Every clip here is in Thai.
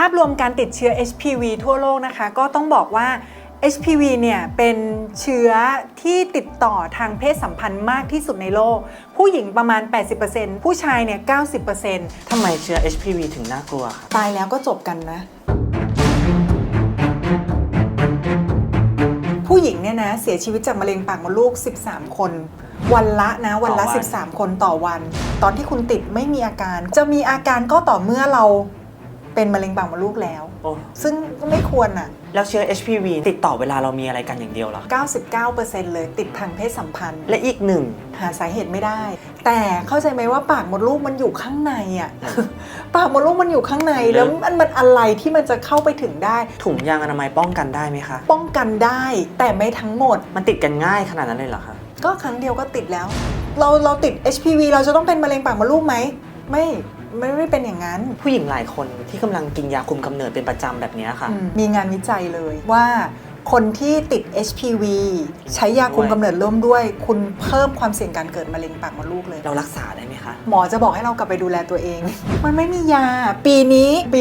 ภาพรวมการติดเชื้อ HPV ทั่วโลกนะคะ ก็ต้องบอกว่า HPV เนี่ยเป็นเชื้อที่ติดต่อทางเพศสัมพันธ์มากที่สุดในโลก ผู้หญิงประมาณ 80%ผู้ชายเนี่ย 90%ทำไมเชื้อ HPV ถึงน่ากลัวครับตายแล้วก็จบกันนะ ผู้หญิงเนี่ยนะเสียชีวิตจากมะเร็งปากมดลูก 13 คน วันละนะวันละต่อวัน13 คนต่อวัน ตอนที่คุณติดไม่มีอาการ จะมีอาการก็ต่อเมื่อเรา เป็นมะเร็งปากมดลูกแล้ว โอ้ซึ่งก็ไม่ควรอะ แล้วเชื้อ HPV ติดต่อเวลาเรามีอะไรกันอย่างเดียวเหรอ 99%เลยติดทางเพศสัมพันธ์ และอีกหนึ่ง หาสาเหตุไม่ได้ แต่เข้าใจไหมว่าปากมดลูกมันอยู่ข้างในอะ ปากมดลูกมันอยู่ข้างในแล้แล้ววมันมันอะไรที่มันจะเข้าไปถึงได้ ถุงยางอนามัยป้องกันได้ไหมคะ ป้องกันได้แต่ไม่ทั้งหมด มันติดกันง่ายขนาดนั้นเลยเหรอคะ ก็ครั้งเดียวก็ติดแล้ว เราเราติด HPV เราจะต้องเป็นมะเร็งปากมดลูกไหม ไม่ ไม่ไม่เป็นอย่างนั้น ผู้หญิงหลายคนที่กำลังกินยาคุมกำเนิดเป็นประจำแบบเนี้ยค่ะ อืมมีงานวิจัยเลยว่า คนที่ติด HPV ใช้ยาคุมกำเนิดร่วมด้วย คุณเพิ่มความเสี่ยงการเกิดมะเร็งปากมดลูกเลย เรารักษาได้ไหมคะ หมอจะบอกให้เรากลับไปดูแลตัวเอง มันไม่มียา ปีนี้ปี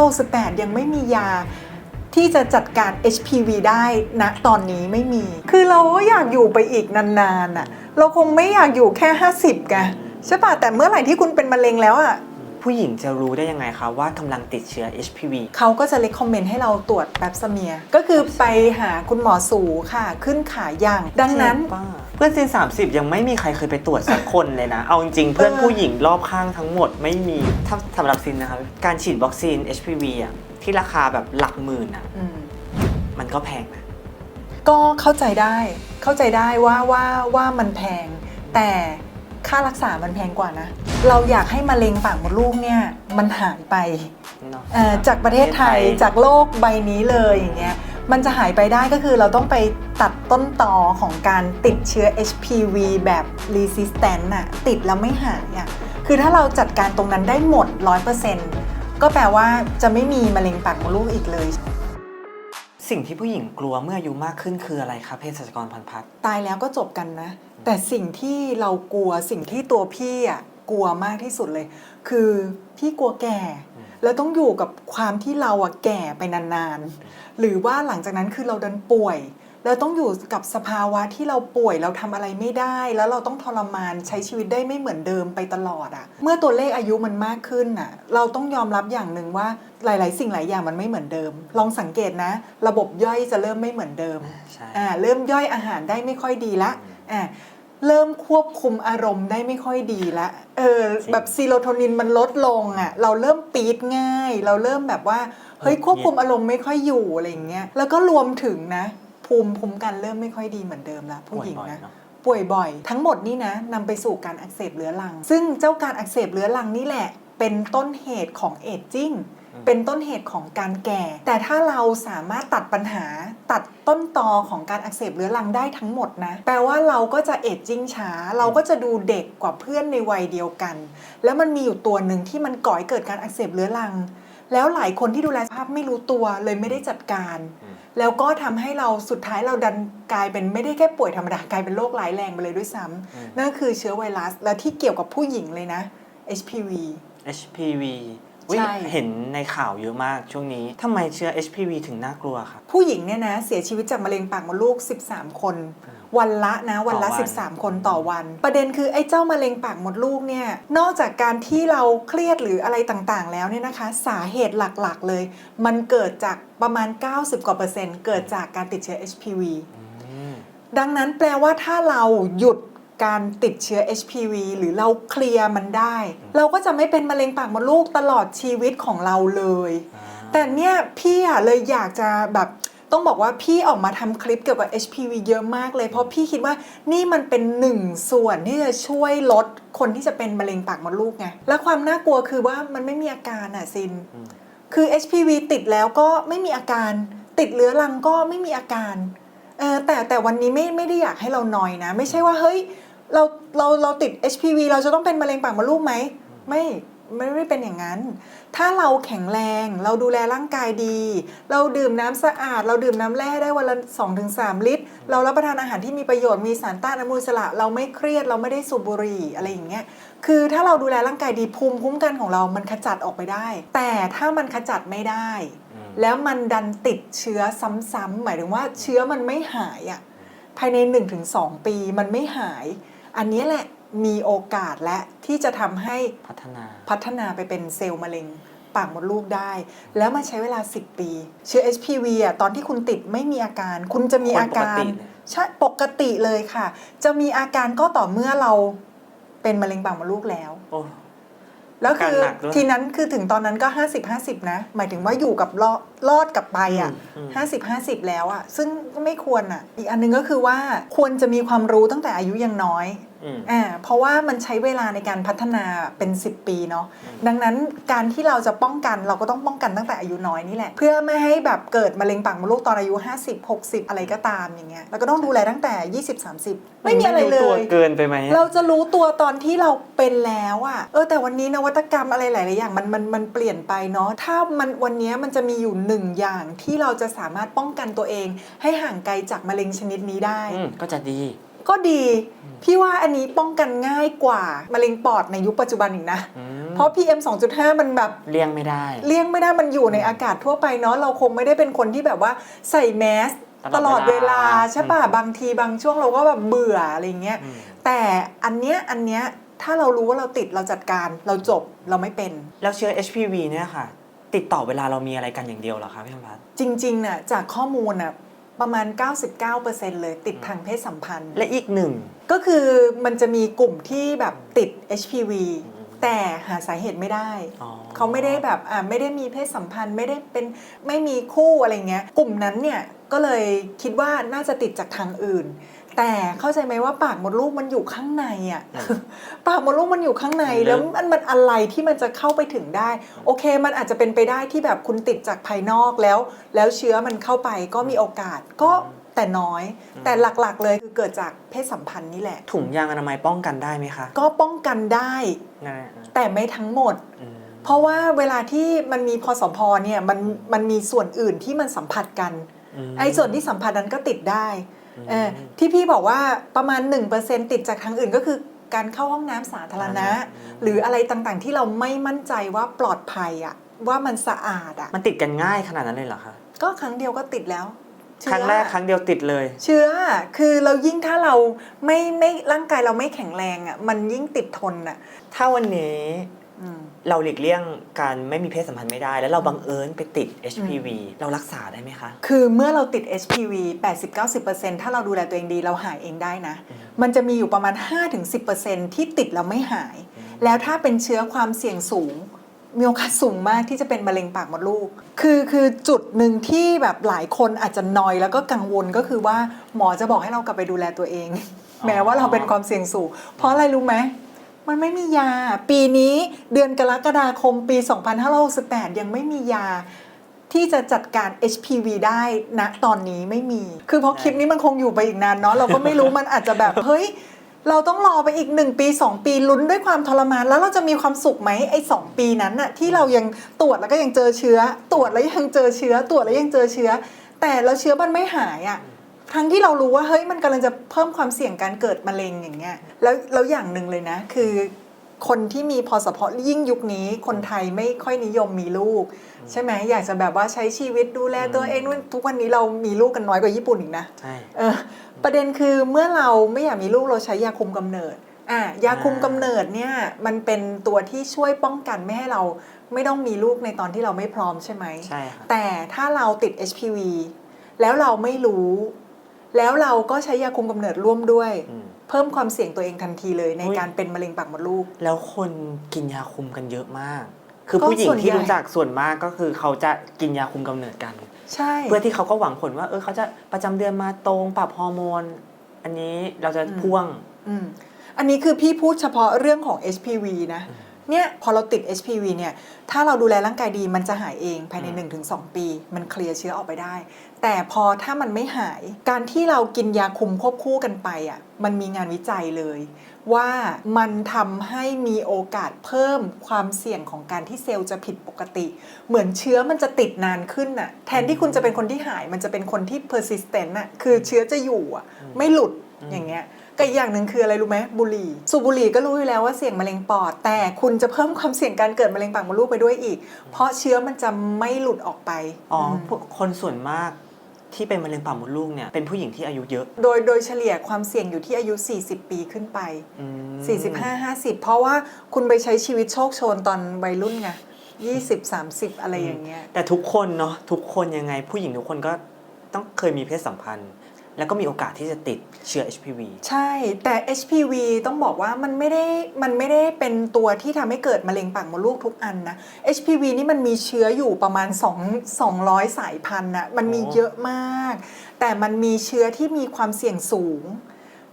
2568 ยังไม่มียา ที่จะจัดการ HPV ได้ณตอนนี้ไม่มี คือเราก็อยากอยู่ไปอีกนานๆน่ะ เราคงไม่อยากอยู่แค่ 50กะ ใช่ป่ะแต่เมื่อไหร่ที่คุณเป็นมะเร็งแล้วอะผู้หญิงจะรู้ได้ยังไงคะว่ากำลังติดเชื้อ HPV เขาก็จะเล c คอมเมนต์ให้เราตรวจแปปสเมียร์ก็คือไปหาคุณหมอสูค่ะ ขึ้นขาย่างดังนั้นเจ็บป่ะเพื่อนซีน30 ยังไม่มีใครเคยไปตรวจสักคนเลยนะ เอาจริงๆเพื่อนเออผู้หญิงรอบข้างทั้งหมดไม่มีถ้าสำหรับซินนะครับ การฉีดวัคซีน HPV อะที่ราคาแบบหลักหมื่นอะอืมมันก็แพงนะก็เข้าใจได้เข้าใจได้ว่าว่าว่ามันแพงแต่ ค่ารักษามันแพงกว่านะ เราอยากให้มะเร็งปากมดลูกเนี่ยมันหายไปเนาะ เอ่อจากประเทศไทย จากโลกใบนี้เลยอย่างเงี้ยมันจะหายไปได้ก็คือเราต้องไปตัดต้นตอของการติดเชื้อ HPV แบบ resistant น่ะติดแล้วไม่หายอะคือถ้าเราจัดการตรงนั้นได้หมด 100%ก็แปลว่าจะไม่มีมะเร็งปากมดลูกอีกเลย สิ่งที่ผู้หญิงกลัวเมื่ออายุมากขึ้นคืออะไรคะเภสัชกรพันพัฒน์ตายแล้วก็จบกันนะ แต่สิ่งที่เรากลัวสิ่งที่ตัวพี่อะกลัวมากที่สุดเลย คือพี่กลัวแก่ แล้วต้องอยู่กับความที่เราอะแก่ไปนานๆ หรือว่าหลังจากนั้นคือเราดันป่วย แล้วต้องอยู่กับสภาวะที่เราป่วยเราทำอะไรไม่ได้ แล้วเราต้องทรมานใช้ชีวิตได้ไม่เหมือนเดิมไปตลอดอะ่ะ เมื่อตัวเลขอายุมันมากขึ้นอะ เราต้องยอมรับอย่างหนึ่งว่าหลาย ๆ สิ่งหลายอย่างมันไม่เหมือนเดิม ลองสังเกตนะ ระบบย่อยจะเริ่มไม่เหมือนเดิมใช่อ่าเริ่มย่อยอาหารได้ไม่ค่อยดีละอ่า เริ่มควบคุมอารมณ์ได้ไม่ค่อยดีละ เออจริงแบบซีโรโทนินมันลดลงอะ เราเริ่มปี๊ดง่าย เราเริ่มแบบว่าเฮ้ยเออควบคุมอารมณ์ไม่ค่อยอยู่อะไรอย่างเงี้ย แล้วก็รวมถึงนะ ภูมิคุ้มกันเริ่มไม่ค่อยดีเหมือนเดิมละผู้หญิงป่วยบ่อยนะเนอะป่วยบ่อย ทั้งหมดนี่นะนำไปสู่การอักเสบเรื้อรัง ซึ่งเจ้าการอักเสบเรื้อรังนี่แหละ เป็นต้นเหตุของเอจจิ้ง เป็นต้นเหตุของการแก่ แต่ถ้าเราสามารถตัดปัญหาตัดต้นตอของการอักเสบเรื้อรังได้ทั้งหมดนะ แปลว่าเราก็จะเอจจิ้งช้า เราก็จะดูเด็กกว่าเพื่อนในวัยเดียวกัน แล้วมันมีอยู่ตัวหนึ่งที่มันก่อให้เกิดการอักเสบเรื้อรัง แล้วหลายคนที่ดูแลสุขภาพไม่รู้ตัวเลยไม่ได้จัดการอืมแล้วก็ทำให้เราสุดท้ายเราดันกลายเป็นไม่ได้แค่ป่วยธรรมดากลายเป็นโรคร้ายแรงไปเลยด้วยซ้ำอืมนั่นก็คือเชื้อไวรัสและที่เกี่ยวกับผู้หญิงเลยนะ HPV HPV อุ๊ย ใช่ เห็นในข่าวเยอะมากช่วงนี้ทำไมเชื้อ HPV ถึงน่ากลัวครับ ผู้หญิงเนี่ยนะเสียชีวิตจากมะเร็งปากมดลูก 13 คน วันละนะวันละ ต่อวัน 13 คนต่อวัน ประเด็นคือไอ้เจ้ามะเร็งปากมดลูกเนี่ยนอกจากการที่เราเครียดหรืออะไรต่างๆ แล้วเนี่ยนะคะ สาเหตุหลักๆเลย มันเกิดจากประมาณ 90 กว่าเปอร์เซ็นต์เกิดจากการติดเชื้อ HPV อืม ดังนั้นแปลว่าถ้าเราหยุด การติดเชื้อ HPV หรือเราเคลียร์มันได้ เราก็จะไม่เป็นมะเร็งปากมดลูกตลอดชีวิตของเราเลยอ่าแต่เนี่ยพี่อะเลยอยากจะแบบต้องบอกว่าพี่ออกมาทำคลิปเกี่ยวกับ HPV เยอะมากเลย เพราะพี่คิดว่านี่มันเป็นหนึ่งส่วนที่จะช่วยลดคนที่จะเป็นมะเร็งปากมดลูกไง และความน่ากลัวคือว่ามันไม่มีอาการอะซินอืมคือ HPV ติดแล้วก็ไม่มีอาการ ติดเรื้อรังก็ไม่มีอาการเออแต่แต่วันนี้ไม่ไม่ได้อยากให้เรานอยนะ ไม่ใช่ว่าเฮ้ย เราเราเราติด HPV เราจะต้องเป็นมะเร็งปากมดลูกไหมไม่ไม่ได้เป็นอย่างนั้น ถ้าเราแข็งแรง เราดูแลร่างกายดี เราดื่มน้ำสะอาด เราดื่มน้ำแร่ได้วันละ2-3ลิตร เรารับประทานอาหารที่มีประโยชน์ มีสารต้านอนุมูลอิสระ เราไม่เครียด เราไม่ได้สูบบุหรี่อะไรอย่างเงี้ย คือถ้าเราดูแลร่างกายดีภูมิคุ้มกันของเรา มันขจัดออกไปได้ แต่ถ้ามันขจัดไม่ได้อืมแล้วมันดันติดเชื้อซ้ำๆหมายถึงว่าเชื้อมันไม่หายอะภายใน 1-2 ปีมันไม่หาย อันนี้แหละมีโอกาสและที่จะทำให้พัฒนาพัฒนาไปเป็นเซลล์มะเร็งปากมดลูกได้ แล้วมันใช้เวลา 10 ปี เชื้อ HPV อะตอนที่คุณติดไม่มีอาการ คุณจะมีอาการคนปกติเลยใช่ปกติเลยค่ะ จะมีอาการก็ต่อเมื่อเราเป็นมะเร็งปากมดลูกแล้วโอ้แล้วคืออาการหนักด้วยทีนั้นคือถึงตอนนั้นก็50 50นะ หมายถึงว่าอยู่กับรอดรอดกับไปอะอืม50 50แล้วอะ ซึ่งก็ไม่ควรอะ อีกอันหนึงก็คือว่าควรจะมีความรู้ตั้งแต่อายุยังน้อย อืมอ่าเพราะว่ามันใช้เวลาในการพัฒนาเป็น 10 ปีเนาะอืมดังนั้นการที่เราจะป้องกันเราก็ต้องป้องกันตั้งแต่อายุน้อยนี่แหละ เพื่อไม่ให้แบบเกิดมะเร็งปากมดลูกตอนอายุ 50 60 อะไรก็ตามอย่างเงี้ยแล้วก็ต้องดูแลตั้งแต่ 20 30 ไม่มีอะไรเลตัวยเกินไปไหมเราจะรู้ตัวตอนที่เราเป็นแล้วอะเออแต่วันนี้นวัตกรรมอะไรหลาย ๆ อย่างมันมันมันเปลี่ยนไปเนาะถ้ามันวันนี้มันจะมีอยู่หนึ่งอย่างที่เราจะสามารถป้องกันตัวเอง ให้ห่างไกลจากมะเร็งชนิดนี้ได้อืมก็จะดี ก็ดี พี่ว่าอันนี้ป้องกันง่ายกว่ามะเร็งปอดในยุคปัจจุบันอีกนะอืมเพราะ PM 2.5 มันแบบเลี่ยงไม่ได้ เลี่ยงไม่ได้มันอยู่ในอากาศทั่วไปเนาะเราคงไม่ได้เป็นคนที่แบบว่าใส่แมสตตลลออดดเวเวลาลาใช่ป่ะอืมบางทีบางช่วงเราก็แบบเบื่ออะไรเงี้ยอืมแต่อันเนี้ยอันเนี้ยถ้าเรารู้ว่าเราติดเราจัดการเราจบเราไม่เป็น แล้วเชื้อ HPV เนี่ยค่ะ ติดต่อเวลาเรามีอะไรกันอย่างเดียวเหรอคะพี่ธรรมพัฒน์จริงๆน่ะจากข้อมูลน่ะ ประมาณ 99%เลยติดทางเพศสัมพันธ์ และอีกหนึ่ง ก็คือมันจะมีกลุ่มที่แบบติด HPV อืมแต่หาสาเหตุไม่ได้อ๋อเขาไม่ได้แบบอ่าไม่ได้มีเพศสัมพันธ์ไม่ได้เป็นไม่มีคู่อะไรเงี้ย กลุ่มนั้นเนี่ยก็เลยคิดว่าน่าจะติดจากทางอื่น แต่เข้าใจไหมว่าปากมดลูกมันอยู่ข้างในอะปากมดลูกมันอยู่ข้างในมันลึกแล้วมันมันอะไรที่มันจะเข้าไปถึงได้ โอเค มันอาจจะเป็นไปได้ที่แบบคุณติดจากภายนอกแล้ว แล้วเชื้อมันเข้าไปก็มีโอกาสก็แต่น้อย แต่หลักๆเลยคือเกิดจากเพศสัมพันธ์นี่แหละ ถุงยางอนามัยป้องกันได้ไหมคะ ก็ป้องกันได้นั่นแหละแต่ไม่ทั้งหมดอืมเพราะว่าเวลาที่มันมีพอสพเนี่ยมันมันมีส่วนอื่นที่มันสัมผัสกันมไอ้ส่วนที่สัมผัสนั้นก็ติดได้อืม เออที่พี่บอกว่าประมาณ 1%ติดจากทางอื่นก็คือการเข้าห้องน้ำสาธารณะอืมหรืออะไรต่างๆที่เราไม่มั่นใจว่าปลอดภัยอะว่ามันสะอาดอะมันติดกันง่ายขนาดนั้นเลยเหรอคะก็ครั้งเดียวก็ติดแล้วเชื้อครั้งแรกครั้งเดียวติดเลย เชื้อคือเรายิ่งถ้าเราไม่ไม่ร่างกายเราไม่แข็งแรงอะมันยิ่งติดทนอะถ้าวันนี้อืม เราหลีกเลี่ยงการไม่มีเพศสัมพันธ์ไม่ได้ แล้วเราบังเอิญไปติด HPV เรารักษาได้ไหมคะ คือเมื่อเราติด HPV 80-90%ถ้าเราดูแลตัวเองดีเราหายเองได้นะอืมมันจะมีอยู่ประมาณ 5-10%ที่ติดแล้วไม่หายอืมแล้วถ้าเป็นเชื้อความเสี่ยงสูง มีโอกาสสูงมากที่จะเป็นมะเร็งปากมดลูก คือคือจุดหนึ่งที่แบบหลายคนอาจจะนอยแล้วก็กังวลก็คือว่าหมอจะบอกให้เรากลับไปดูแลตัวเอง แม้ว่าเราเป็นความเสี่ยงสูง เพราะอะไรรู้ไหม มันไม่มียา ปีนี้เดือนกรกฎาคมปี 2568 ยังไม่มียาที่จะจัดการ HPV ได้ณตอนนี้ไม่มี คือเพราะคลิปนี้มันคงอยู่ไปอีกนานเนาะเราก็ไม่รู้มันอาจจะแบบเฮ้ยเราต้องรอไปอีก 1 ปี 2 ปีลุ้นด้วยความทรมาน แล้วเราจะมีความสุขไหมไอ้สปีนั้นน่ะที่เรายังตรวจแล้วก็ยังเจอเชื้อ ตรวจแล้วยังเจอเชื้อ ตรวจแล้วยังเจอเชื้อ แต่แล้วเชื้อมันไม่หายอะ ทั้งที่เรารู้ว่าเฮ้ยมันกำลังจะเพิ่มความเสี่ยงการเกิดมะเร็งอย่างเงี้ยแล้วแล้วอย่างหนึ่งเลยนะ คือ คนที่มีพอสพยิ่งยุคนี้คนไทยไม่ค่อยนิยมมีลูก ใช่ไหมอยากจะแบบว่าใช้ชีวิตดูแลตัวเองนู่นทุกวันนี้เรามีลูกกันน้อยกว่าญี่ปุ่นอีกนะใช่เออประเด็นคือเมื่อเราไม่อยากมีลูกเราใช้ยาคุมกำเนิดอะยาคุมกำเนิดเนี่ยมันเป็นตัวที่ช่วยป้องกันไม่ให้เราไม่ต้องมีลูกในตอนที่เราไม่พร้อมใช่ไหมใช่ค่ะแต่ถ้าเราติด HPV แล้วเราไม่รู้ แล้วเราก็ใช้ยาคุมกำเนิดร่วมด้วยอืมเพิ่มความเสี่ยงตัวเองทันทีเลย ในอุ๊ยการเป็นมะเร็งปากมดลูก แล้วคนกินยาคุมกันเยอะมาก คือก็ผู้หญิงส่วนใหญ่ที่รู้จักส่วนมากก็คือเขาจะกินยาคุมกำเนิดกัน ใช่ เพื่อที่เขาก็หวังผลว่า เออเขาจะประจำเดือนมาตรงปรับฮอร์โมน อันนี้เราจะพ่วงอืมอันนี้คือพี่พูดเฉพาะเรื่องของ HPV นะอืม เนี่ยพอเราติด HPV เนี่ยถ้าเราดูแลร่างกายดีมันจะหายเองภายในอืม1-2 ปี มันเคลียร์เชื้อออกไปได้ แต่พอถ้ามันไม่หายการที่เรากินยาคุมควบคู่กันไปอะมันมีงานวิจัยเลย ว่ามันทำให้มีโอกาสเพิ่มความเสี่ยงของการที่เซลล์จะผิดปกติ เหมือนเชื้อมันจะติดนานขึ้นน่ะแทนที่คุณจะเป็นคนที่หายมันจะเป็นคนที่ persistent น่ะคือเชื้อจะอยู่อะไม่หลุดอย่างเงี้ย ก็อีกอย่างหนึ่งคืออะไรรู้ไหมบุหรี่สูบบุหรี่ก็รู้อยู่แล้วว่าเสี่ยงมะเร็งปอด แต่คุณจะเพิ่มความเสี่ยงการเกิดมะเร็งปากมดลูกไปด้วยอีก เพราะเชื้อมันจะไม่หลุดออกไปอ๋ออมพวกคนส่วนมากที่เป็นมะเร็งปากมดลูกเนี่ยเป็นผู้หญิงที่อายุเยอะ โดยโดยเฉลี่ยความเสี่ยงอยู่ที่อายุ 40 ปีขึ้นไปอืม45 50 เพราะว่าคุณไปใช้ชีวิตโชคโชนตอนวัยรุ่นไง20 30 อะไรอย่างเงี้ยแต่ทุกคนเนาะทุกคนยังไงผู้หญิงทุกคนก็ต้องเคยมีเพศสัมพันธ์ แล้วก็มีโอกาสที่จะติดเชื้อ HPV ใช่ แต่ HPV ต้องบอกว่ามันไม่ได้มันไม่ได้เป็นตัวที่ทำให้เกิดมะเร็งปากมดลูกทุกอันนะ HPV นี่มันมีเชื้ออยู่ประมาณ 2 200 สายพันธุ์นะมันมีโอ้เยอะมาก แต่มันมีเชื้อที่มีความเสี่ยงสูง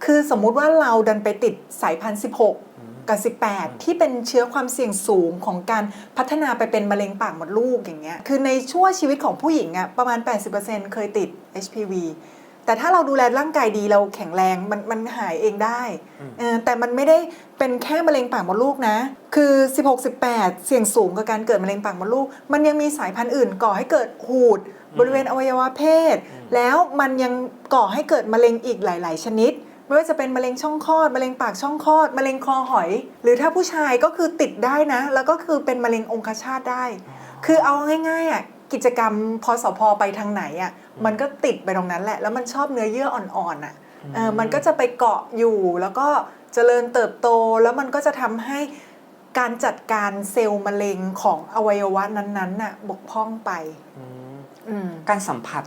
คือสมมุติว่าเราดันไปติดสายพันธุ์ 16กับ 18 ที่เป็นเชื้อความเสี่ยงสูงของการพัฒนาไปเป็นมะเร็งปากมดลูกอย่างเงี้ย คือในช่วงชีวิตของผู้หญิงอะประมาณ 80%เคยติด HPV แต่ถ้าเราดูแลร่างกายดีเราแข็งแรงมันมันหายเองได้อืมเออแต่มันไม่ได้เป็นแค่มะเร็งปากมดลูกนะ คือ 16-18 เสี่ยงสูงกับการเกิดมะเร็งปากมดลูก มันยังมีสายพันธุ์อื่นก่อให้เกิดหูด บริเวณอวัยวะเพศ แล้วมันยังก่อให้เกิดมะเร็งอีกหลาย ๆ ชนิดไม่ว่าจะเป็นมะเร็งช่องคลอดมะเร็งปากช่องคลอดมะเร็งคอหอย หรือถ้าผู้ชายก็คือติดได้นะ แล้วก็คือเป็นมะเร็งองคชาตได้ คือเอาง่ายๆอะ กิจกรรมพอสพไปทางไหนอะมันก็ติดไปตรงนั้นแหละ แล้วมันชอบเนื้อเยื่ออ่อนๆอะเออมันก็จะไปเกาะอยู่แล้วก็เจริญเติบโตแล้วมันก็จะทำให้การจัดการเซลล์มะเร็งของอวัยวะนั้นๆน่ะบกพร่องไปอืมอืมการสัมผัส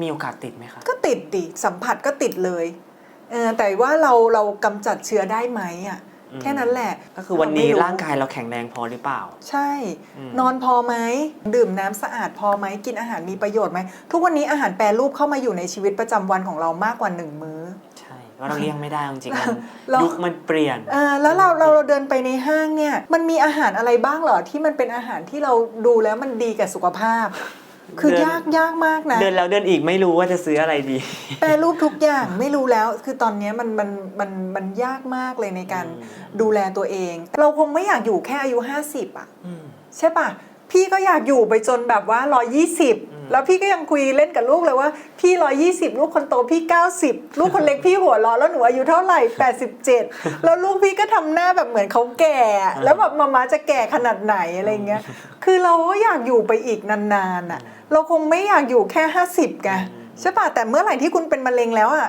มีโอกาสติดไหมคะ ก็ติดดิสัมผัสก็ติดเลยเออแต่ว่าเราเรากำจัดเชื้อได้ไหมอะอืม แค่นั้นแหละ ก็คือวันนี้เไม่ร่างกายเราแข็งแรงพอหรือเปล่า ใช่อืมนอนพอไหมดื่มน้ำสะอาดพอไหมกินอาหารมีประโยชน์ไหมทุกวันนี้อาหารแปรรูปเข้ามาอยู่ในชีวิตประจำวันของเรามากกว่าหนึ่งมื้อใช่ว่าเราเลี่ยงไม่ได้จริงๆมันเรายุยุคมันเปลี่ยนเออแล้วเราเราเราเดินไปในห้างเนี่ย มันมีอาหารอะไรบ้างเหรอที่มันเป็นอาหารที่เราดูแล้วมันดีกับสุขภาพ คือเดินยากยากมากนะ เดินแล้วเดินอีกไม่รู้ว่าจะซื้ออะไรดี แปรรูปทุกอย่างไม่รู้แล้ว คือตอนเนี้ยมันมันมันมันยากมากเลยในการอืมดูแลตัวเอง เราคงไม่อยากอยู่แค่อายุ 50 อะอืมใช่ปะพี่ก็อยากอยู่ไปจนแบบว่า 120 แล้วพี่ก็ยังคุยเล่นกับลูกเลยว่า พี่ 120 ลูกคนโตพี่ 90 ลูกคนเล็กพี่หัวเร้อแล้วหนูอายุเท่าไหร่ 87 แล้วลูกพี่ก็ทำหน้าแบบเหมือนเขาแก่ แล้วแบบมามาจะแก่ขนาดไหนอะไรเงี้ย คือเราก็อยากอยู่ไปอีกนานๆอะ เราคงไม่อยากอยู่แค่ 50ไงใช่ปะแต่เมื่อไหร่ที่คุณเป็นมะเร็งแล้วอะ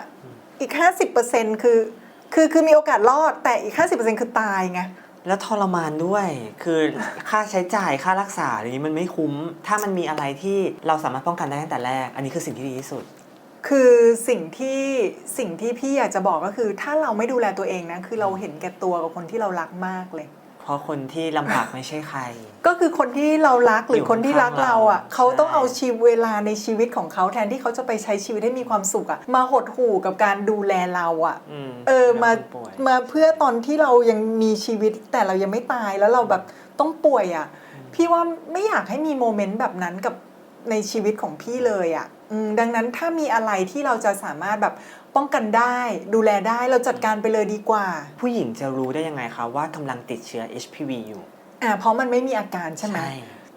อีก 50%คือคือคือมีโอกาสรอดแต่อีก 50%คือตายไงแล้วทรมานด้วย คือค่าใช้จ่ายค่ารักษาอะไรนี้มันไม่คุ้ม ถ้ามันมีอะไรที่เราสามารถป้องกันได้ตั้งแต่แรก อันนี้คือสิ่งที่ดีที่สุด คือสิ่งที่สิ่งที่พี่อยากจะบอกก็คือ ถ้าเราไม่ดูแลตัวเองนะ คือเราเห็นแก่ตัวกับคนที่เรารักมากเลย เพราะคนที่ลำบากไม่ใช่ใคร ก็คือคนที่เรารักหรืออยู่คนที่รักข้างๆเราอะเราเขาต้องใช่เอาชีวิตเวลาในชีวิตของเขาแทนที่เขาจะไปใช้ชีวิตให้มีความสุขอะมาหดหู่กับการดูแลเราอะมเออมาคนป่วยมาเพื่อตอนที่เรายังมีชีวิตแต่เรายังไม่ตายแล้วเราแบบต้องป่วยอะพี่ว่าไม่อยากให้มีโมเมนต์แบบนั้นกับในชีวิตของพี่เลยอะอืมดังนั้นถ้ามีอะไรที่เราจะสามารถแบบ ป้องกันได้ ดูแลได้เราจัดการไปเลยดีกว่า ผู้หญิงจะรู้ได้ยังไงคะว่ากำลังติดเชื้อ HPV อยู่ อ่าเพราะมันไม่มีอาการใช่ไหม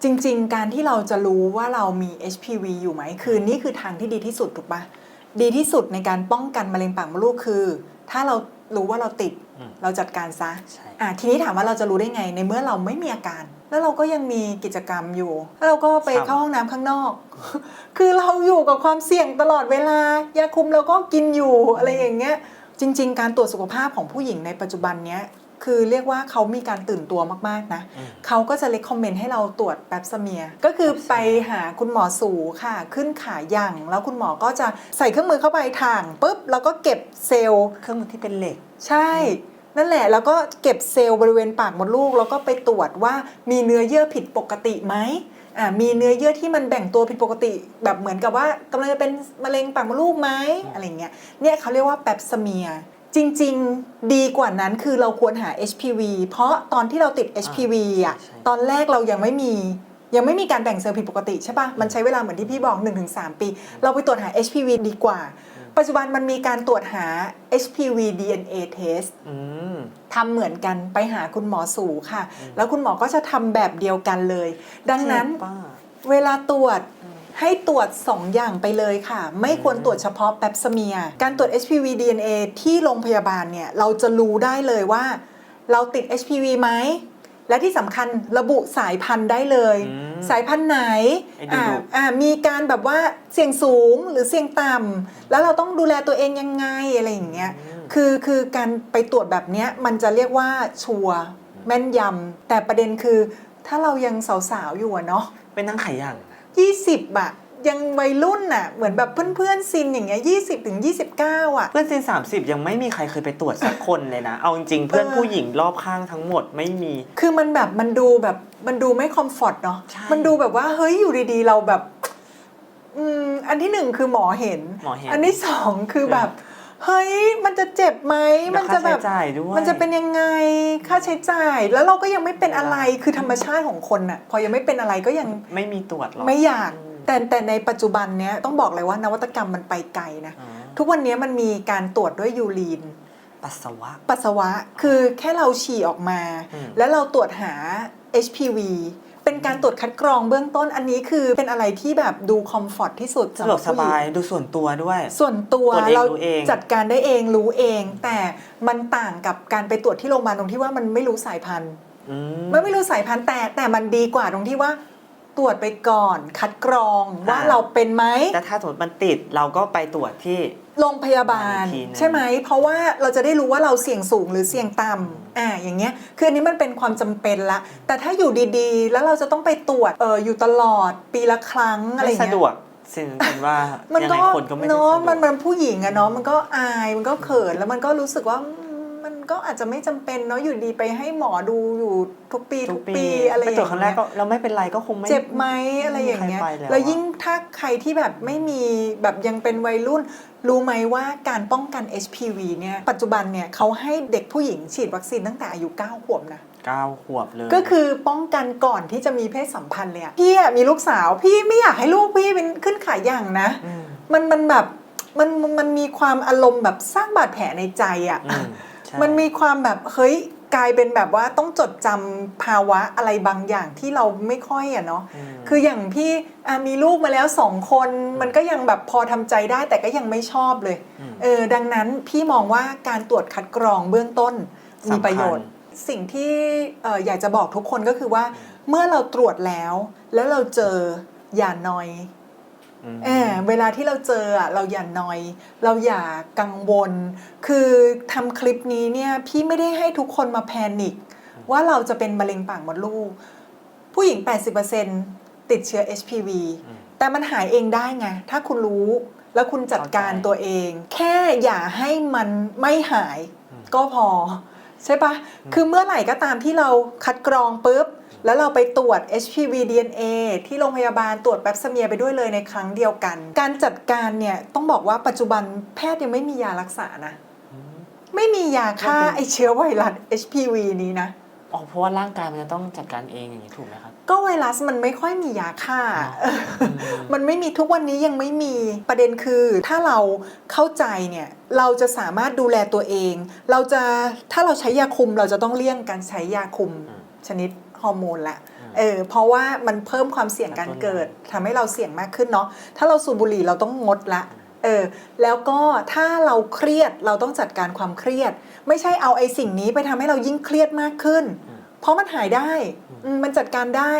จริง ๆ การที่เราจะรู้ว่าเรามี HPV อยู่ไหมคือนี่คือทางที่ดีที่สุดถูกปะดีที่สุดในการป้องกันมะเร็งปากมดลูกคือ ถ้าเรารู้ว่าเราติดอืมเราจัดการซะใช่ อะทีนี้ถามว่าเราจะรู้ได้ไงในเมื่อเราไม่มีอาการ แล้วเราก็ยังมีกิจกรรมอยู่แล้วเราก็ไปเข้าห้องน้ำข้างนอก คือเราอยู่กับความเสี่ยงตลอดเวลายาคุมเราก็กินอยู่อะไรอย่างเงี้ยจริง ๆ การตรวจสุขภาพของผู้หญิงในปัจจุบันเนี้ยคือเรียกว่าเขามีการตื่นตัวมาก ๆ นะอืมเขาก็จะเล c คอมเมนต์ให้เราตรวจแปปสเมียร์ก็คือไปหาคุณหมอสูค่ะ ขึ้นขายั่งแล้วคุณหมอก็จะใส่เครื่องมือเข้าไปถ่างปุ๊บ แล้วก็เก็บเซลล์เครื่องมือที่เป็นเหล็ก ใช่ นั่นแหละแล้วก็เก็บเซลล์บริเวณปากมดลูก แล้วก็ไปตรวจว่ามีเนื้อเยื่อผิดปกติไหมอ่ามีเนื้อเยื่อที่มันแบ่งตัวผิดปกติ แบบเหมือนกับว่ากำลังจะเป็นมะเร็งปากมดลูกไหมอะไรเงี้ยเนี่ยเขาเรียกว่าแปปสเมียร์จริง ๆ ดีกว่านั้นคือเราควรหา HPV เพราะตอนที่เราติด HPV อะใช่ตอนแรกเรายังไม่มียังไม่มีการแบ่งเซลล์ผิดปกติใช่ปะมันใช้เวลาเหมือนที่พี่บอก 1-3 ปี เราไปตรวจหา HPV ดีกว่า ปัจจุบันมันมีการตรวจหา HPV DNA test อืมทำเหมือนกันไปหาคุณหมอสูค่ะ แล้วคุณหมอก็จะทำแบบเดียวกันเลย ดังนั้นเจ็บปะเวลาตรวจให้ตรวจ 2 อย่างไปเลยค่ะ ไม่ควรตรวจเฉพาะแปปสเมีย การตรวจ HPV DNA ที่โรงพยาบาลเนี่ย เราจะรู้ได้เลยว่า เราติด HPV ไหม และที่สำคัญระบุสายพันธุ์ได้เลยอืมสายพันธุ์ไหนไอ้ดูอ่าดูอ่ามีการแบบว่าเสี่ยงสูงหรือเสี่ยงต่ำแล้วเราต้องดูแลตัวเองยังไงอะไรอย่างเงี้ยคือคือการไปตรวจแบบเนี้ยมันจะเรียกว่าชัวร์แม่นยำแต่ประเด็นคือถ้าเรายังสาวๆอยู่อะเนาะเป็นนั่งขายอย่าง20อะ ยังวัยรุ่นน่ะเหมือนแบบเพื่อนๆซินอย่างเงี้ย20ถึง29อะเพื่อนซีนสามสิบยังไม่มีใครเคยไปตรวจสักคนเลยนะ เอาจริงๆเพื่อนเออผู้หญิงรอบข้างทั้งหมดไม่มี คือมันแบบมันดูแบบมันดูไม่คอมฟอร์ตเนาะใช่มันดูแบบว่าเฮ้ยอยู่ดีๆเราแบบอืมอันที่หนึ่งคือหมอเห็นหมอเห็น อันที่สองคือแบบ เฮ้ยมันจะเจ็บไหมแล้วมันจะแบบค่าใช้จ่ายด้วยมันจะเป็นยังไงค่าใช้จ่าย แล้วเราก็ยังไม่เป็นอะไรคือธรรมชาติของคนน่ะพอยังไม่เป็นอะไรก็ยังไม่มีตรวจหรอกไม่อยากอืม แต่แต่ในปัจจุบันเนี้ยต้องบอกเลยว่านวัตกรรมมันไปไกลนะอ๋อทุกวันนี้มันมีการตรวจด้วยยูรีน ปัสสาวะ ปัสสาวะคือแค่เราฉี่ออกมาอืมแล้วเราตรวจหา HPV เป็นการตรวจคัดกรองเบื้องต้นอันนี้คือเป็นอะไรที่แบบดูคอมฟอร์ตที่สุดสะดวกสำหรับผู้หญิงบายดูส่วนตัวด้วย ส่วนตัวตรวจเองเรารู้เองจัดการได้เองรู้เอง แต่มันต่างกับการไปตรวจที่โรงพยาบาลตรงที่ว่ามันไม่รู้สายพันธุ์อืม มันไม่รู้สายพันธุ์แต่แต่มันดีกว่าตรงที่ว่า ตรวจไปก่อน คัดกรองว่าอ่าเราเป็นไหมแต่ถ้าสมมติมันติดเราก็ไปตรวจที่โรงพยาบาลอีกทีนึงใช่ไหม เพราะว่าเราจะได้รู้ว่าเราเสี่ยงสูงหรือเสี่ยงต่ำอ่าอย่างเงี้ยคืออันนี้มันเป็นความจำเป็นละ แต่ถ้าอยู่ดีๆ แล้วเราจะต้องไปตรวจเอออยู่ตลอดปีละครั้งอะไรไม่เงี้ยสะดวกสินเป็นว่ามันยังก็ไงคนก็ไม่ได้เนาะสะดวกมันมันผู้หญิงอะเนาะมันก็อายมันก็เขินแล้วมันก็รู้สึกว่าอื มมันก็อาจจะไม่จำเป็นเนาะอยู่ดีไปให้หมอดูอยู่ทุกปีทุทุกกปีปีอะไรอไปย่างตรวจครั้งแรกเงี้ยก็เราไม่เป็นไรก็คงไม่เจ็บไหมอะไรอย่างเงี้ยไม่มีใครไปแล้วแล้วอะยิ่งถ้าใครที่แบบไม่มีแบบยังเป็นวัยรุ่น รู้ไหมว่าการป้องกัน HPV เนี่ยปัจจุบันเนี่ยเขาให้เด็กผู้หญิงฉีดวัคซีนตั้งแต่อายุ9ขวบนะเก้าขวบเลย ก็คือป้องกันก่อนที่จะมีเพศสัมพันธ์เลยอะพี่อะมีลูกสาวพี่ไม่อยากให้ลูกพี่เป็นขึ้นขายอย่างนะมมันมันแบบมันมันมีความอารมณ์แบบสร้างบาดแผลในใจอะอืม ใช่ มันมีความแบบเฮ้ยกลายเป็นแบบว่าต้องจดจำภาวะอะไรบางอย่างที่เราไม่ค่อยอะเนาะม คืออย่างพี่อะมีลูกมาแล้วสองคน มันก็ยังแบบพอทำใจได้แต่ก็ยังไม่ชอบเลยอืมเออดังนั้นพี่มองว่าการตรวจคัดกรองเบื้องต้นมีสำคัญประโยชน์ สิ่งที่เอ่ออยากจะบอกทุกคนก็คือว่า เมื่อเราตรวจแล้ว แล้วเราเจออย่านอยอืม เออเวลาที่เราเจออะเราอย่านอย เราอย่ากังวล คือทำคลิปนี้เนี่ยพี่ไม่ได้ให้ทุกคนมาแพนิคว่าเราจะเป็นมะเร็งปากมดลูก ผู้หญิง 80%ติดเชื้อ HPV อืมแต่มันหายเองได้ไง ถ้าคุณรู้แล้วคุณจัดการเข้าใจตัวเอง แค่อย่าให้มันไม่หายอืมก็พอ ใช่ปะคือเมื่อไหร่ก็ตามที่เราคัดกรองปุ๊บ แล้วเราไปตรวจ HPV DNA ที่โรงพยาบาลตรวจแปปสเมียร์ไปด้วยเลยในครั้งเดียวกัน การจัดการเนี่ยต้องบอกว่าปัจจุบันแพทย์ยังไม่มียารักษานะอืมไม่มียาฆ่ามันเป็นไอเชื้อไวรัส HPV นี้นะอ๋อเพราะว่าร่างกายมันจะต้องจัดการเองอย่างนี้ถูกไหมครับ ก็ไวรัสมันไม่ค่อยมียาฆ่าเนอะมันไม่มีทุกวันนี้ยังไม่มีประเด็นคือ ถ้าเราเข้าใจเนี่ยเราจะสามารถดูแลตัวเอง เราจะถ้าเราใช้ยาคุมเราจะต้องเลี่ยงการใช้ยาคุมอืมชนิดฮอร์โมนละอืมเออเพราะว่ามันเพิ่มความเสี่ยงการเกิดทำให้เราเสี่ยงมากขึ้นเนาะถ้าเราสูบบุหรี่เราต้องงดละเออแล้วก็ถ้าเราเครียดเราต้องจัดการความเครียด ไม่ใช่เอาไอ้สิ่งนี้ไปทำให้เรายิ่งเครียดมากขึ้นอืม เพราะมันหายได้อืมมันจัดการได้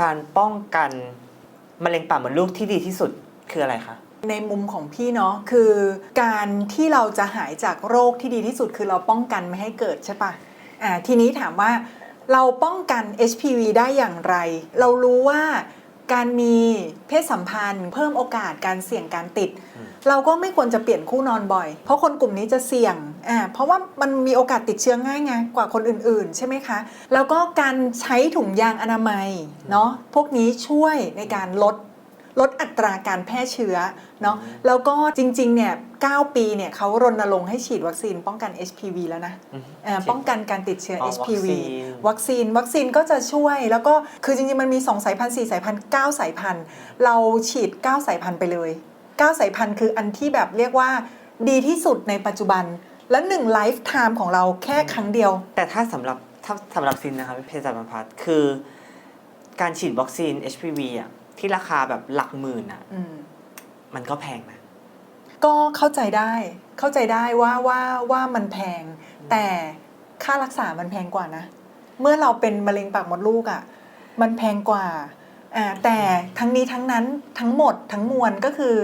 การป้องกันมะเร็งปากมดลูกที่ดีที่สุดคืออะไรคะ ในมุมของพี่เนาะคือการที่เราจะหายจากโรคที่ดีที่สุดคือเราป้องกันไม่ให้เกิดใช่ปะอ่าทีนี้ถามว่าเราป้องกัน HPV ได้อย่างไร เรารู้ว่า การมีเพศสัมพันธ์ เพิ่มโอกาสการเสี่ยงการติดอืมเราก็ไม่ควรจะเปลี่ยนคู่นอนบ่อย เพราะคนกลุ่มนี้จะเสี่ยงอ่าเพราะว่ามันมีโอกาสติดเชื้อง่ายไงกว่าคนอื่นๆ ใช่ไหมคะ แล้วก็การใช้ถุงยางอนามัยเนาะพวกนี้ช่วยในการลด ลดอัตราการแพร่เชื้อเนาะแล้วก็จริงๆเนี่ย9ปีเนี่ยเขารณรงค์ให้ฉีดวัคซีนป้องกัน HPV แล้วนะอืมเอ่อป้องกันการติดเชื้ออ๋อ HPV วัคซีนวัคซีนวัคซีนก็จะช่วยแล้วก็คือจริงๆมันมี 2 สายพันธุ์4สายพันธุ์9สายพันธุ์เราฉีด 9 สายพันธุ์ไปเลย 9 สายพันธุ์คืออันที่แบบเรียกว่าดีที่สุดในปัจจุบันและหนึ่งไลฟ์ไทม์ของเราแค่ครั้งเดียว แต่ถ้าสำหรับถ้าสำหรับซินนะครับเพศสัชกรรมพัฒน์คือ การฉีดวัคซีน HPV อะ ที่ราคาแบบหลักหมื่นอะอืมมันก็แพงนะก็เข้าใจได้เข้าใจได้ว่าว่าว่ามันแพง แต่ค่ารักษามันแพงกว่านะ เมื่อเราเป็นมะเร็งปากมดลูกอะ่ะมันแพงกว่าอ่าแต่ทั้งนี้ทั้งนั้นทั้งหมดทั้งมวลก็คือ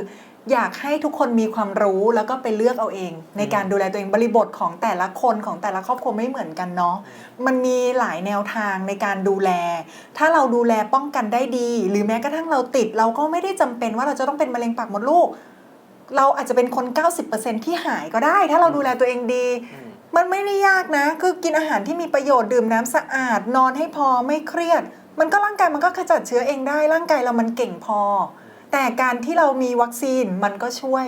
อยากให้ทุกคนมีความรู้แล้วก็ไปเลือกเอาเอง ในการดูแลตัวเองบริบทของแต่ละคนของแต่ละครอบครัวไม่เหมือนกันเนาะมันมีหลายแนวทางในการดูแล ถ้าเราดูแลป้องกันได้ดี หรือแม้กระทั่งเราติด เราก็ไม่ได้จำเป็นว่าเราจะต้องเป็นมะเร็งปากมดลูก เราอาจจะเป็นคน 90%ที่หายก็ได้ ถ้าเราดูแลตัวเองดีอืมมันไม่ได้ยากนะ คือกินอาหารที่มีประโยชน์ดื่มน้ำสะอาด นอนให้พอไม่เครียด มันก็ร่างกายมันก็ขจัดเชื้อเองได้ร่างกายเรามันเก่งพอ แต่การที่เรามีวัคซีนมันก็ช่วย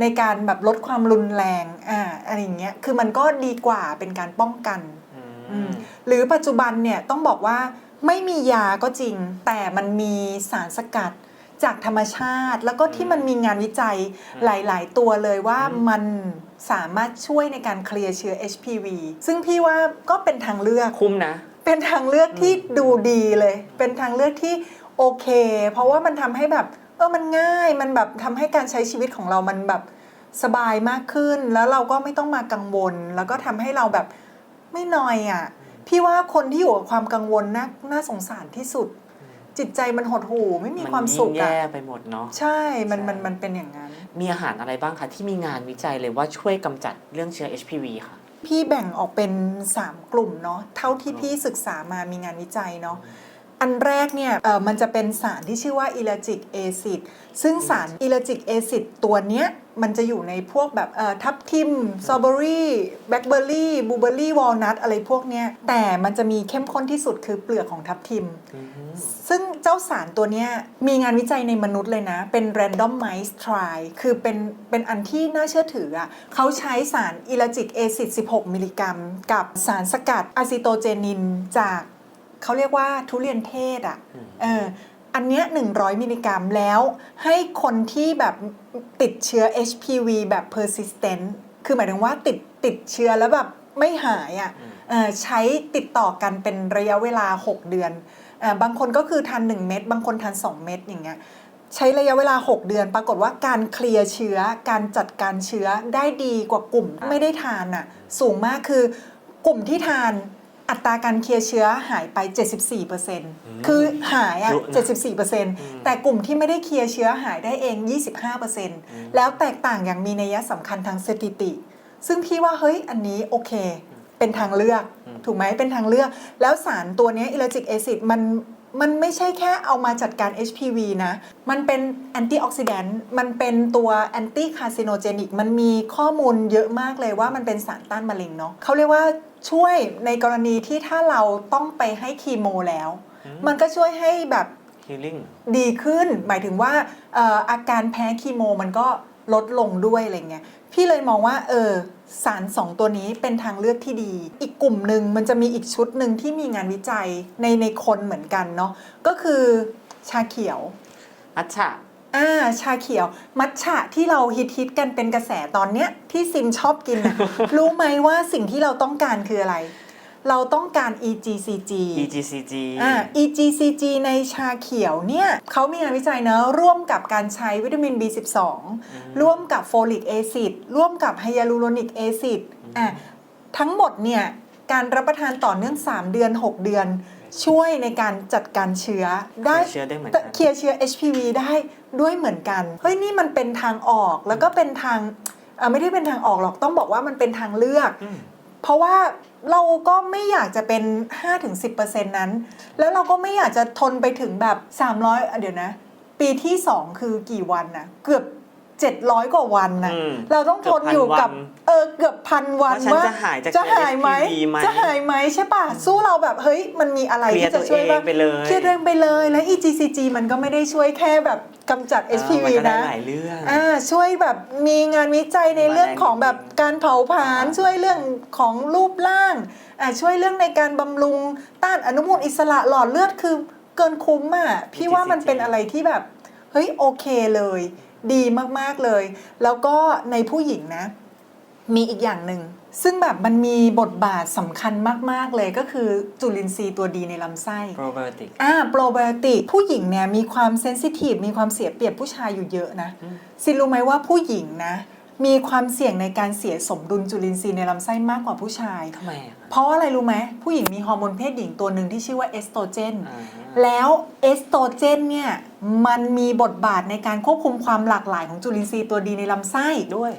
ในการแบบลดความรุนแรงอ่าอะไรอย่างเงี้ยคือมันก็ดีกว่าเป็นการป้องกันอืมหรือปัจจุบันเนี่ยต้องบอกว่าไม่มียาก็จริง แต่มันมีสารสกัดจากธรรมชาติ แล้วก็ที่มันมีงานวิจัยอืมหลาย ๆ ตัวเลยว่าอืมมันสามารถช่วยในการเคลียร์เชื้อ HPV ซึ่งพี่ว่าก็เป็นทางเลือก คุ้มนะ เป็นทางเลือกที่ดูดีเลย เป็นทางเลือกที่โอเค เพราะว่ามันทำให้แบบเออมันง่ายมันแบบทำให้การใช้ชีวิตของเรามันแบบสบายมากขึ้น แล้วเราก็ไม่ต้องมากังวล แล้วก็ทำให้เราแบบไม่นอยอะพี่ว่าคนที่อยู่กับความกังวลน่าน่าสงสารที่สุด จิตใจมันหดหู่ไม่มีความสุขนยิ่งอะแย่ไปหมดเนาะใช่มันใช่มันมันเป็นอย่างนั้น มีอาหารอะไรบ้างคะที่มีงานวิจัยเลยว่าช่วยกำจัดเรื่องเชื้อ HPV ค่ะ พี่แบ่งออกเป็น 3 กลุ่มเนาะเท่าที่พี่ศึกษามามีงานวิจัยเนาะ อันแรกเนี่ยเออมันจะเป็นสารที่ชื่อว่าอิเลจิกเอซิดซึ่งสารอิเลจิกเอซิดตัวเนี้ยมันจะอยู่ในพวกแบบเอ่อทับทิมสตรอเบอรี่แบล็คเบอร์รี่บลูเบอร์รี่วอลนัทอะไรพวกเนี้ยแต่มันจะมีเข้มข้นที่สุดคือเปลือกของทับทิม ซึ่งเจ้าสารตัวเนี้ยมีงานวิจัยในมนุษย์เลยนะ เป็น random mice trial คือเป็นเป็นอันที่น่าเชื่อถืออะเขาใช้สารอิลาจิกเอซิด 16 มิลลิกรัม กับสารสกัดอะซิโตเจนินจาก เขาเรียกว่าทุเรียนเทศอะอืมเอออันเนี้ย100 มิลลิกรัมแล้วให้คนที่แบบติดเชื้อ HPV แบบ persistent คือหมายถึงว่าติดติดเชื้อแล้วแบบไม่หายอะอืมเอ่อใช้ติดต่อกันเป็นระยะเวลา 6 เดือนเออบางคนก็คือทาน 1 เม็ดบางคนทาน 2 เม็ดอย่างเงี้ยใช้ระยะเวลา 6 เดือน ปรากฏว่าการเคลียร์เชื้อ การจัดการเชื้อได้ดีกว่ากลุ่มไม่ได้ทานอะสูงมากคือกลุ่มที่ทาน อัตราการเคลียร์เชื้อหายไป 74%คือหายอะเยอะนะ74%แต่กลุ่มที่ไม่ได้เคลียร์เชื้อหายได้เอง 25%แล้วแตกต่างอย่างมีนัยสำคัญทางสถิติ ซึ่งพี่ว่าเฮ้ยอันนี้โอเค เป็นทางเลือกอืมถูกไหมเป็นทางเลือก แล้วสารตัวเนี้อิเลจิกเอซิดมัน มันไม่ใช่แค่เอามาจัดการ HPV นะ มันเป็นแอนตี้ออกซิแดนต์ มันเป็นตัวแอนตี้คาซิโนเจนิก มันมีข้อมูลเยอะมากเลยว่ามันเป็นสารต้านมะเร็งเนาะเขาเรียกว่าช่วยในกรณีที่ถ้าเราต้องไปให้คีโมแล้ว มันก็ช่วยให้แบบ healing ดีขึ้น หมายถึงว่าเอ่ออาการแพ้คีโมมันก็ลดลงด้วยอะไรเงี้ย พี่เลยมองว่าเออสารสองตัวนี้เป็นทางเลือกที่ดี อีกกลุ่มหนึ่งมันจะมีอีกชุดหนึ่งที่มีงานวิจัยในในคนเหมือนกันเนาะก็คือชาเขียวอัชชะอ่าชาเขียว มัทฉะที่เราฮิตฮิตๆกันเป็นกระแสตอนเนี้ยที่ซิมชอบกินน่ะรู้ไหมว่าสิ่งที่เราต้องการคืออะไร เราต้องการ EGCG EGCG อ่า EGCG ในชาเขียวเนี่ยเขามีงานวิจัยเนอะร่วมกับการใช้วิตามิน B12 ร่วมกับโฟลิกแอซิดร่วมกับไฮยาลูโรนิกแอซิดอะทั้งหมดเนี่ยการรับประทานต่อเนื่อง 3 เดือน 6 เดือน ช่วยในการจัดการเชื้อได้เคลียร์เชื้อได้เหมือนกันเคลียร์เชื้อ HPV ได้ด้วยเหมือนกัน เฮ้ยนี่มันเป็นทางออกแล้วก็เป็นทางเอ่อไม่ได้เป็นทางออกหรอกต้องบอกว่ามันเป็นทางเลือกอืมเพราะว่า เราก็ไม่อยากจะเป็น 5-10%นั้น แล้วเราก็ไม่อยากจะทนไปถึงแบบ 300อะเดี๋ยวนะ ปีที่ 2 คือกี่วันนะเกือบ 700 กว่าวันนะอืมเราต้องทนอยู่กับเกือบพันวันเออเกือบพันวันว่าฉันจะหายจากจะหายไหม HPV ไหมจะหายไหมใช่ป่ะสู้เราแบบเฮ้ยมันมีอะไรเคลียร์ที่จะช่วยตัวเองไปเลยเคลียร์ตัวเองไปเลยและ EGCG มันก็ไม่ได้ช่วยแค่แบบกำจัดอ่า HPV มันก็ได้นะหลายเรื่องอ่าช่วยแบบมีงานวิจัยในเรื่องของแบบการเผาผลาญอ่าช่วยเรื่องของรูปร่างอ่าช่วยเรื่องในการบำรุงต้านอนุมูลอิสระหลอดเลือดคือเกินคุ้มอะพี่ว่ามันเป็นอะไรที่แบบเฮ้ยโอเคเลย ดีมากๆเลย แล้วก็ในผู้หญิงนะ มีอีกอย่างหนึ่งซึ่งแบบมันมีบทบาทสำคัญมาก ๆ เลยก็คือจุลินทรีย์ตัวดีในลำไส้ probiotic อ่าโปรไบโอติกผู้หญิงเนี่ยมีความเซนซิทีฟมีความเสียเปรียบผู้ชายอยู่เยอะนะอืมซินรู้ไหมว่าผู้หญิงนะ มีความเสี่ยงในการเสียสมดุลจุลินทรีย์ในลำไส้มากกว่าผู้ชายทำไมอะ เพราะอะไรรู้ไหมผู้หญิงมีฮอร์โมนเพศหญิงตัวหนึ่งที่ชื่อว่าเอสโตรเจนอ่าแล้วเอสโตรเจนเนี่ยมันมีบทบาทในการควบคุมความหลากหลายของจุลินทรีย์ตัวดีในลำไส้ด้วย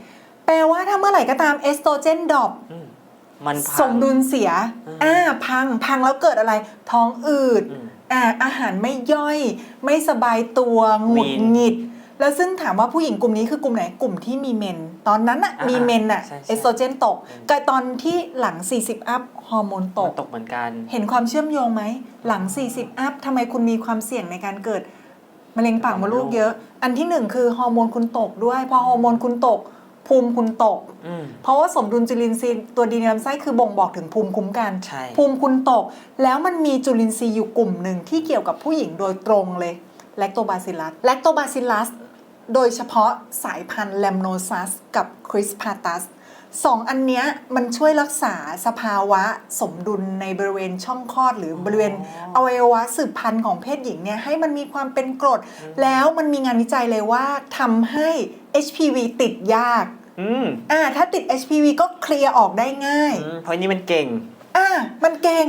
แปลว่าถ้าเมื่อไหร่ก็ตามเอสโตรเจนดรอปอืมมันพังสมดุลเสียอืมอ่าพังพังแล้วเกิดอะไร ท้องอืดอืมอ่าอาหารไม่ย่อย ไม่สบายตัวหงุดมีหงิด แล้วซึ่งถามว่าผู้หญิงกลุ่มนี้คือกลุ่มไหนกลุ่มที่มีเมน ตอนนั้นอะอ่ามีมีเมนอะใช่ใช่ เอสโตรเจนตกอืมกับตอนที่หลัง 40 อัพฮอร์โมนตมักนตกเหมือนกัน เห็นความเชื่อมโยงไหม หลัง 40 อัพทำไมคุณมีความเสี่ยงในการเกิดมะเร็งปากมดลูกเยอะ อันที่หนึ่งคือฮอร์โมนคุณตกด้วย พอฮอร์โมนคุณตก ภูมิคุณตก อืม เพราะว่าสมดุลจุลินทรีย์ตัวดีในลำไส้คือบ่งบอกถึงภูมิคุ้มกัน ใช่ ภูมิคุณตก แล้วมันมีจุลินทรีย์อยู่กลุ่มหนึ่งที่เกี่ยวกับผู้หญิงโดยตรงเลย แลคโตบาซิลัส แลคโตบาซิลัส โดยเฉพาะสายพันธุ์แลมโนซัสกับคริสพาตัสสองอันเนี้ยมันช่วยรักษาสภาวะสมดุลในบริเวณช่องคลอด หรือบริเวณอวัยวะสืบพันธุ์ของเพศหญิงเนี่ยให้มันมีความเป็นกรด แล้วมันมีงานวิจัยเลยว่าทำให้ HPV ติดยากอืมอ่าถ้าติด HPV ก็เคลียร์ออกได้ง่ายอืมเพราะนี่มันเก่ง อ่ามันเก่ง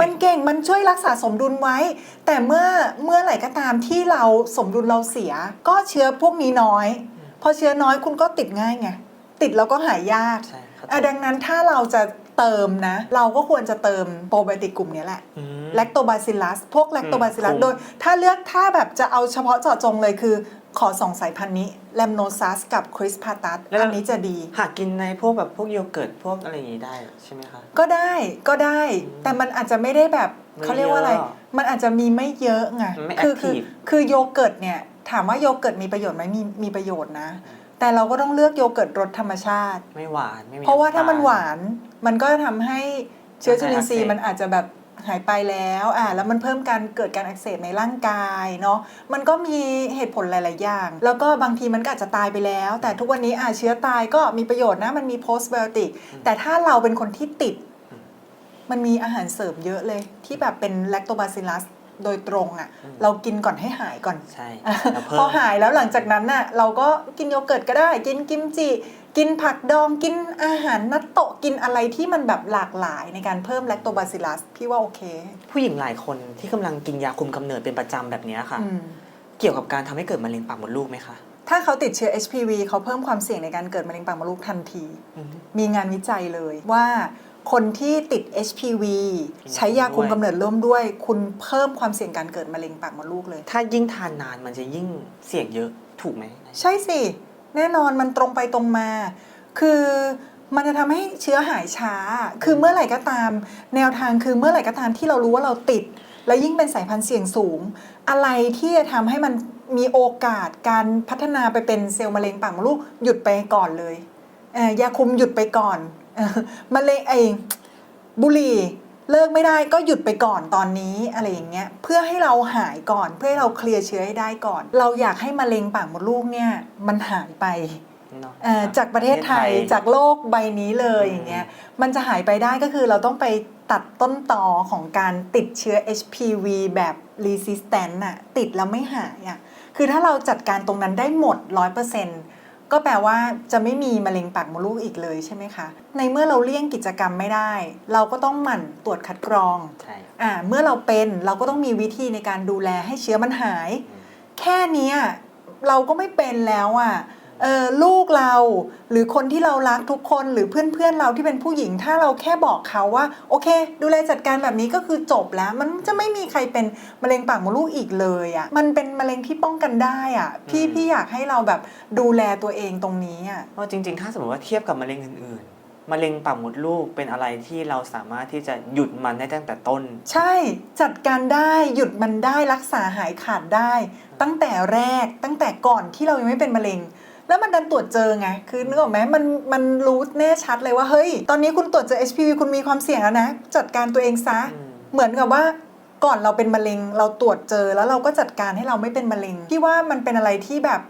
มันเก่ง มันช่วยรักษาสมดุลไว้ แต่เมื่อเมื่อไหร่ก็ตามที่เราสมดุลเราเสีย ก็เชื้อพวกนี้น้อย พอเชื้อน้อยคุณก็ติดง่ายไง ติดแล้วก็หายยากใช่ครับอะดังนั้นถ้าเราจะเติมนะ เราก็ควรจะเติมโปรไบโอติกกลุ่มนี้แหละ อืม แลคโตบาซิลัส พวกแลคโตบาซิลัส อืม โดย ถ้าเลือกถ้าแบบจะเอาเฉพาะเจาะจงเลยคือ ขอสองสายพันธุ์นี้แลมโนซัสกับคริสพาตัสอันนี้จะดี หากินในพวกแบบพวกโยเกิร์ตพวกอะไรอย่างงี้ได้ใช่ไหมคะ ก็ได้ก็ได้ แต่มันอาจจะไม่ได้แบบไม่เขาเรียกว่าอะไร เยอะมันอาจจะมีไม่เยอะไงไม่คือคือ active คือโยเกิร์ตเนี่ย ถามว่าโยเกิร์ตมีประโยชน์ไหมมีมีประโยชน์นะ แต่เราก็ต้องเลือกโยเกิร์ตรสธรรมชาติ ไม่หวานไม่มีเพราะว่าถ้ามันำตล หวานมันก็ทำให้เชื้อจุลินทรีย์อักเสบมันอาจจะแบบ หายไปแล้วอ่าแล้วมันเพิ่มการเกิดการอักเสบในร่างกายเนาะมันก็มีเหตุผลหลาย ๆ อย่าง แล้วก็บางทีมันก็อาจจะตายไปแล้ว แต่ทุกวันนี้อ่าเชื้อตายก็มีประโยชน์นะมันมี postbiotic แต่ถ้าเราเป็นคนที่ติด มันมีอาหารเสริมเยอะเลยที่แบบเป็นแลคโตบาซิลัส โดยตรงอะ่ะอืมเรากินก่อนให้หายก่อนใช่อะแล้วเพิ่พอมหายแล้วหลังจากนั้นน่ะเราก็กินโยเกิร์ตก็ได้ กินกิมจิกินผักดองกินอาหารนัตโตะกินอะไรที่มันแบบหลากหลายในการเพิ่มแลคโตบาซิลัสพี่ว่าโอเค ผู้หญิงหลายคนที่กำลังกินยาคุมกำเนิดเป็นประจำแบบเนี้ยค่ะอืมเกี่ยวกับการทำให้เกิดมะเร็งปากมดลูกไหมคะถ้าเขาติดเชื้อ HPV เขาเพิ่มความเสี่ยงในการเกิดมะเร็งปากมดลูกทันทีอืมมีงานวิจัยเลยว่า คนที่ติด HPV ใช้ยาคุมกำเนิดร่วมด้วย คุณเพิ่มความเสี่ยงการเกิดมะเร็งปากมดลูกเลย ถ้ายิ่งทานนานมันจะยิ่งเสี่ยงเยอะถูกไหมใช่สิ แน่นอนมันตรงไปตรงมา คือมันจะทำให้เชื้อหายช้า คือเมื่อไหร่ก็ตาม แนวทางคือเมื่อไหร่ก็ตามที่เรารู้ว่าเราติด แล้วยิ่งเป็นสายพันธุ์เสี่ยงสูง อะไรที่จะทำให้มันมีโอกาสการพัฒนาไปเป็นเซลล์มะเร็งปากมดลูกหยุดไปก่อนเลยเอ่อยาคุมหยุดไปก่อนเอ่อ มะเร็งไอบุหรี่เลิกไม่ได้ก็หยุดไปก่อนตอนนี้อะไรอย่างเงี้ยเพื่อให้เราหายก่อนเพื่อให้เราเคลียร์เชื้อให้ได้ก่อน เราอยากให้มะเร็งปากมดลูกเนี่ยมันหายไปเนาะเอ่อจากประเทศไทยจากโลกใบนี้เลยอืมอย่างเงี้ยมันจะหายไปได้ก็คือเราต้องไปตัดต้นตอของการติดเชื้อ HPV แบบ resistant น่ะติดแล้วไม่หายอะคือถ้าเราจัดการตรงนั้นได้หมด 100% ก็แปลว่าจะไม่มีมะเร็งปากมดลูกอีกเลยใช่ไหมคะ ในเมื่อเราเลี่ยงกิจกรรมไม่ได้ เราก็ต้องหมั่นตรวจคัดกรองใช่อ่าเมื่อเราเป็นเราก็ต้องมีวิธีในการดูแลให้เชื้อมันหายอืมแค่เนี้ยเราก็ไม่เป็นแล้วอะ่ะ เออลูกเรา หรือคนที่เรารักทุกคนหรือเพื่อนเพื่อนๆเราที่เป็นผู้หญิง ถ้าเราแค่บอกเขาว่า โอเค ดูแลจัดการแบบนี้ก็คือจบแล้ว มันจะไม่มีใครเป็นมะเร็งปากมดลูกอีกเลยอะ่ะมันเป็นมะเร็งที่ป้องกันได้อะ่ะพี่พี่อยากให้เราแบบดูแลตัวเองตรงนี้อะเพราะจริง ๆ ถ้าสมมติว่าเทียบกับมะเร็งอื่นๆมะเร็งปากมดลูกเป็นอะไรที่เราสามารถที่จะหยุดมันได้ตั้งแต่ต้น ใช่จัดการได้หยุดมันได้รักษาหายขาดได้ ตั้งแต่แรกตั้งแต่ก่อนที่เรายังไม่เป็นมะเร็ง แล้วมันดันตรวจเจอไง คือนึกออกไหมมันมันรู้แน่ชัดเลยว่าเฮ้ย ตอนนี้คุณตรวจเจอ HPV คุณมีความเสี่ยงแล้วนะ จัดการตัวเองซะอืมเหมือนกับว่าก่อนเราเป็นมะเร็งเราตรวจเจอแล้วเราก็จัดการให้เราไม่เป็นมะเร็งพี่ว่ามันเป็นอะไรที่แบบ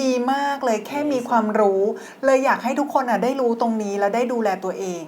ดีมากเลยแค่มีความรู้ เลยอยากให้ทุกคนอะได้รู้ตรงนี้แล้วได้ดูแลตัวเอง